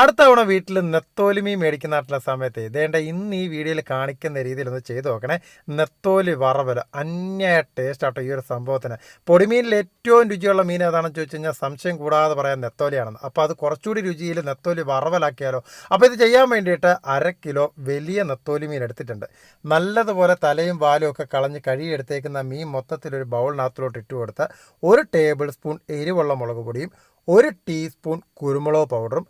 അടുത്ത തവണ വീട്ടിൽ നെത്തോലി മീൻ നാട്ടിലെ സമയത്ത് ഇതേണ്ട ഇന്ന് ഈ വീഡിയോയിൽ കാണിക്കുന്ന ചെയ്തു ചെയ്ത് നോക്കണേ. നെത്തോലി വറവൽ അന്യായ ടേസ്റ്റ് ആട്ടോ ഈ ഒരു സംഭവത്തിന്. പൊടിമീനിൽ ഏറ്റവും രുചിയുള്ള മീൻ ഏതാണെന്ന് ചോദിച്ചു കഴിഞ്ഞാൽ സംശയം കൂടാതെ പറയാൻ നെത്തോലിയാണെന്ന് അപ്പോൾ അത് കുറച്ചുകൂടി രുചിയിൽ നെത്തോലി വറവലാക്കിയാലോ. അപ്പോൾ ഇത് ചെയ്യാൻ വേണ്ടിയിട്ട് അര കിലോ വലിയ നെത്തോലി മീൻ എടുത്തിട്ടുണ്ട്. നല്ലതുപോലെ തലയും വാലും ഒക്കെ കളഞ്ഞ് കഴുകിയെടുത്തേക്കുന്ന മീൻ മൊത്തത്തിലൊരു ബൗളിനകത്തിലോട്ട് ഇട്ട് കൊടുത്ത് ഒരു ടേബിൾ സ്പൂൺ എരിവുള്ള മുളക് പൊടിയും ഒരു ടീസ്പൂൺ കുരുമുളക് പൗഡറും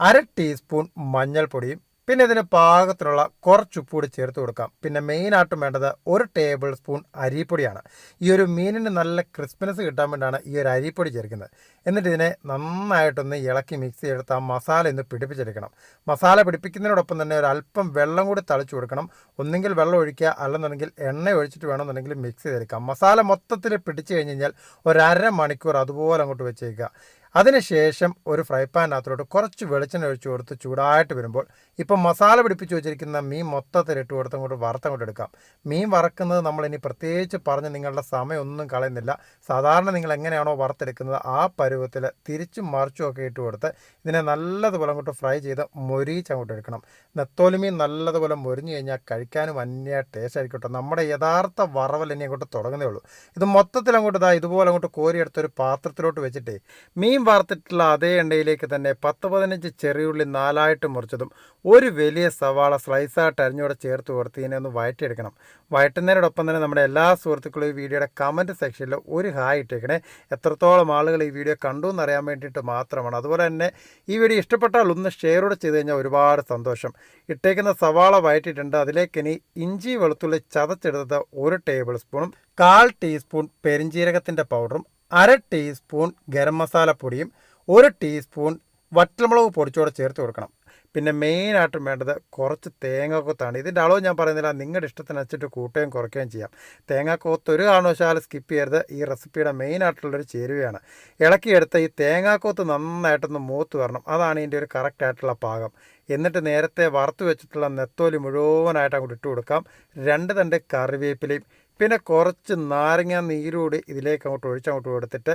അര ടീസ്പൂൺ മഞ്ഞൾപ്പൊടിയും പിന്നെ ഇതിന് പാകത്തിനുള്ള കുറച്ച് കൂടി ചേർത്ത് കൊടുക്കാം. പിന്നെ മെയിനായിട്ടും വേണ്ടത് ഒരു ടേബിൾ സ്പൂൺ അരിപ്പൊടിയാണ്. ഈ ഒരു മീനിന് നല്ല ക്രിസ്പിനെസ് കിട്ടാൻ വേണ്ടിയാണ് ഈ ഒരു അരിപ്പൊടി ചേർക്കുന്നത്. എന്നിട്ട് ഇതിനെ നന്നായിട്ടൊന്ന് ഇളക്കി മിക്സ് ചെയ്തെടുത്ത് ആ മസാല ഒന്ന് പിടിപ്പിച്ചെടുക്കണം. മസാല പിടിപ്പിക്കുന്നതിനോടൊപ്പം തന്നെ ഒരു അല്പം വെള്ളം കൂടി തളിച്ചു കൊടുക്കണം. ഒന്നെങ്കിൽ വെള്ളം ഒഴിക്കുക അല്ലെന്നുണ്ടെങ്കിൽ എണ്ണ ഒഴിച്ചിട്ട് വേണമെന്നുണ്ടെങ്കിൽ മിക്സ് ചെയ്തെടുക്കാം. മസാല മൊത്തത്തിൽ പിടിച്ചു കഴിഞ്ഞ് കഴിഞ്ഞാൽ ഒരു അര മണിക്കൂർ അതുപോലെ അങ്ങോട്ട് വെച്ചേക്കുക. അതിനുശേഷം ഒരു ഫ്രൈ പാനിനകത്തോട്ട് കുറച്ച് വെളിച്ചെണ്ണ ഒഴിച്ച് കൊടുത്ത് ചൂടായിട്ട് വരുമ്പോൾ ഇപ്പം മസാല പിടിപ്പിച്ച് വെച്ചിരിക്കുന്ന മീൻ മൊത്തത്തിൽ ഇട്ട് കൊടുത്ത് വറുത്തങ്ങോട്ട് എടുക്കാം. മീൻ വറക്കുന്നത് നമ്മൾ ഇനി പ്രത്യേകിച്ച് പറഞ്ഞ് നിങ്ങളുടെ സമയമൊന്നും കളയുന്നില്ല. സാധാരണ നിങ്ങൾ എങ്ങനെയാണോ വറുത്തെടുക്കുന്നത് ആ പരുവത്തിൽ തിരിച്ചും മറിച്ചും ഒക്കെ ഇട്ട് കൊടുത്ത് ഇതിനെ നല്ലതുപോലെ അങ്ങോട്ട് ഫ്രൈ ചെയ്ത് മൊരിച്ച് അങ്ങോട്ട് എടുക്കണം. നെത്തോലി മീൻ നല്ലതുപോലെ മൊരിഞ്ഞു കഴിഞ്ഞാൽ കഴിക്കാനും അന്യ ടേസ്റ്റ് ആയിരിക്കട്ടെ നമ്മുടെ യഥാർത്ഥ വറവൽ ഇനി അങ്ങോട്ട് തുടങ്ങുന്നേ ഉള്ളൂ. ഇത് മൊത്തത്തിൽ അങ്ങോട്ട് ഇതാ ഇതുപോലെ അങ്ങോട്ട് കോരിയെടുത്തൊരു പാത്രത്തിലോട്ട് വെച്ചിട്ടേ മീൻ വറുത്തിട്ടുള്ള അതേ എണ്ണയിലേക്ക് തന്നെ പത്ത് പതിനഞ്ച് ചെറിയുള്ളി നാലായിട്ട് മുറിച്ചതും ഒരു വലിയ സവാള സ്ലൈസായിട്ട് അരിഞ്ഞൂടെ ചേർത്ത് കൊടുത്ത് ഒന്ന് വഴറ്റിയെടുക്കണം വഴറ്റുന്നതിനോടൊപ്പം തന്നെ നമ്മുടെ എല്ലാ സുഹൃത്തുക്കളും ഈ വീഡിയോയുടെ കമന്റ് സെക്ഷനിൽ ഒരു ഹായ് ഇട്ടേക്കണേ. എത്രത്തോളം ആളുകൾ ഈ വീഡിയോ കണ്ടു എന്നറിയാൻ വേണ്ടിയിട്ട് മാത്രമാണ്. അതുപോലെ തന്നെ ഈ വീഡിയോ ഇഷ്ടപ്പെട്ടാൽ ഒന്ന് ഷെയർ കൂടെ ചെയ്ത് കഴിഞ്ഞാൽ ഒരുപാട് സന്തോഷം. ഇട്ടേക്കുന്ന സവാള വഴറ്റിയിട്ടുണ്ട് അതിലേക്ക് ഇനി ഇഞ്ചി വെളുത്തുള്ളി ചതച്ചെടുത്തത് ഒരു ടേബിൾ സ്പൂണും കാൽ ടീസ്പൂൺ പെരിഞ്ജീരകത്തിന്റെ പൗഡറും അര ടീസ്പൂൺ ഗരം മസാല പൊടിയും ഒരു ടീസ്പൂൺ വറ്റൽമുളക് പൊടിച്ചോടെ ചേർത്ത് കൊടുക്കണം. പിന്നെ മെയിനായിട്ടും വേണ്ടത് കുറച്ച് തേങ്ങാക്കൊത്താണ്. ഇതിന്റെ അളവ് ഞാൻ പറയുന്നില്ല. നിങ്ങളുടെ ഇഷ്ടത്തിനനുസരിച്ച് കൂട്ടുകയും കുറയ്ക്കുകയും ചെയ്യാം. തേങ്ങാക്കൊത്ത് ഒരു കാരണവശാലും സ്കിപ്പ് ചെയ്യരുത്. ഈ റെസിപ്പിയുടെ മെയിനായിട്ടുള്ളൊരു ചേരുവയാണ്. ഇളക്കിയെടുത്ത് ഈ തേങ്ങാക്കൊത്ത് നന്നായിട്ടൊന്ന് മൂത്ത് വരണം. അതാണ് ഇതിന്റെ ഒരു കറക്റ്റായിട്ടുള്ള പാകം. എന്നിട്ട് നേരത്തെ വറുത്ത് വെച്ചിട്ടുള്ള നെത്തോലി മുഴുവനായിട്ട് അങ്ങോട്ട് ഇട്ട് കൊടുക്കാം. രണ്ട് തണ്ട് കറിവേപ്പിലയും പിന്നെ കുറച്ച് നാരങ്ങ നീരൂടി ഇതിലേക്ക് അങ്ങോട്ട് ഒഴിച്ചങ്ങോട്ട് കൊടുത്തിട്ട്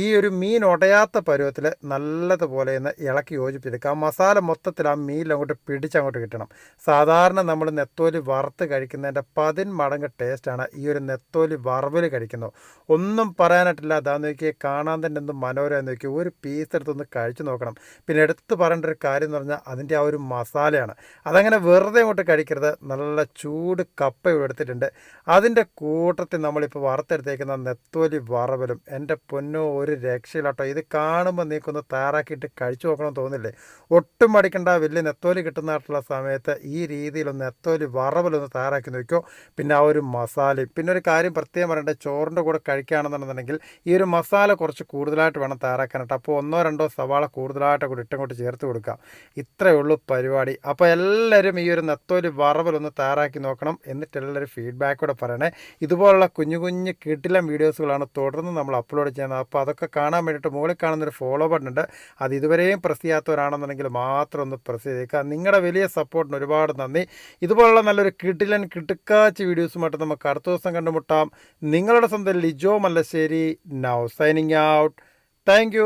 ഈ ഒരു മീൻ ഉടയാത്ത പരുവത്തിൽ നല്ലതുപോലെ ഒന്ന് ഇളക്കി യോജിപ്പിച്ചെടുക്കുക. ആ മസാല മൊത്തത്തിൽ ആ മീനിൽ അങ്ങോട്ട് പിടിച്ചങ്ങോട്ട് കിട്ടണം. സാധാരണ നമ്മൾ നെത്തോലി വറുത്ത് കഴിക്കുന്നതിന്റെ പതിന് മടങ്ങ് ടേസ്റ്റാണ് ഈ ഒരു നെത്തോലി വറവിൽ കഴിക്കുന്നത്. ഒന്നും പറയാനായിട്ടില്ല. അതാ നോക്കിയാൽ കാണാൻ തന്നെ എന്ത് മനോഹരം നോക്കി ഒരു പീസ് എടുത്തൊന്ന് കഴിച്ചു നോക്കണം. പിന്നെ എടുത്ത് പറയേണ്ട ഒരു കാര്യം എന്ന് പറഞ്ഞാൽ അതിന്റെ ആ ഒരു മസാലയാണ്. അതങ്ങനെ വെറുതെ അങ്ങോട്ട് കഴിക്കരുത്. നല്ല ചൂട് കപ്പ എടുത്തിട്ടുണ്ട്. അതിന്റെ കൂട്ടത്തിൽ നമ്മളിപ്പോൾ വറുത്തെടുത്തേക്കുന്ന നെത്തോലി വറവലും എന്റെ പൊന്നോ രക്ഷയിലാട്ടോ ഇത് കാണുമ്പോൾ നീക്കൊന്ന് തയ്യാറാക്കിയിട്ട് കഴിച്ചു നോക്കണം തോന്നില്ലേ? ഒട്ടും മടിക്കണ്ട വലിയ നെത്തോലി കിട്ടുന്നതായിട്ടുള്ള സമയത്ത് ഈ രീതിയിലൊന്ന് നെത്തോലി വറവലൊന്ന് തയ്യാറാക്കി നോക്കിയോ പിന്നെ ആ ഒരു മസാലയും. പിന്നെ ഒരു കാര്യം പ്രത്യേകം പറയേണ്ടത് ചോറിന്റെ കൂടെ കഴിക്കുകയാണെന്നുണ്ടെങ്കിൽ ഈ ഒരു മസാല കുറച്ച് കൂടുതലായിട്ട് വേണം തയ്യാറാക്കാനായിട്ട്. അപ്പോൾ ഒന്നോ രണ്ടോ സവാള കൂടുതലായിട്ട് കൂടി ഇട്ടങ്ങോട്ട് ചേർത്ത് കൊടുക്കാം ഇത്രയേ ഉള്ളൂ പരിപാടി. അപ്പോൾ എല്ലാവരും ഈ ഒരു നെത്തോലി വറവലൊന്ന് തയ്യാറാക്കി നോക്കണം എന്നിട്ട് ഫീഡ്ബാക്ക് കൂടെ പറയണേ. ഇതുപോലുള്ള കുഞ്ഞു കുഞ്ഞു കിട്ടിലം വീഡിയോസുകളാണ് തുടർന്ന് നമ്മൾ അപ്ലോഡ് ചെയ്യുന്നത്. അപ്പോൾ അതൊക്കെ കാണാൻ വേണ്ടിയിട്ട് മുകളിൽ കാണുന്നൊരു ഫോളോ ബട്ടൺ ഉണ്ട്. അത് ഇതുവരെയും പ്രസ് ചെയ്യാത്തവരാണെന്നുണ്ടെങ്കിൽ മാത്രം ഒന്ന് പ്രസ് ചെയ്തേക്കുക നിങ്ങളുടെ വലിയ സപ്പോർട്ടിന് ഒരുപാട് നന്ദി. ഇതുപോലുള്ള നല്ലൊരു കിട്ടിലൻ കിട്ടുക്കാച്ച് വീഡിയോസുമായിട്ട് നമുക്ക് അടുത്ത ദിവസം കണ്ടുമുട്ടാം. നിങ്ങളുടെ സ്വന്തം Lijo Mallassery. Now signing out thank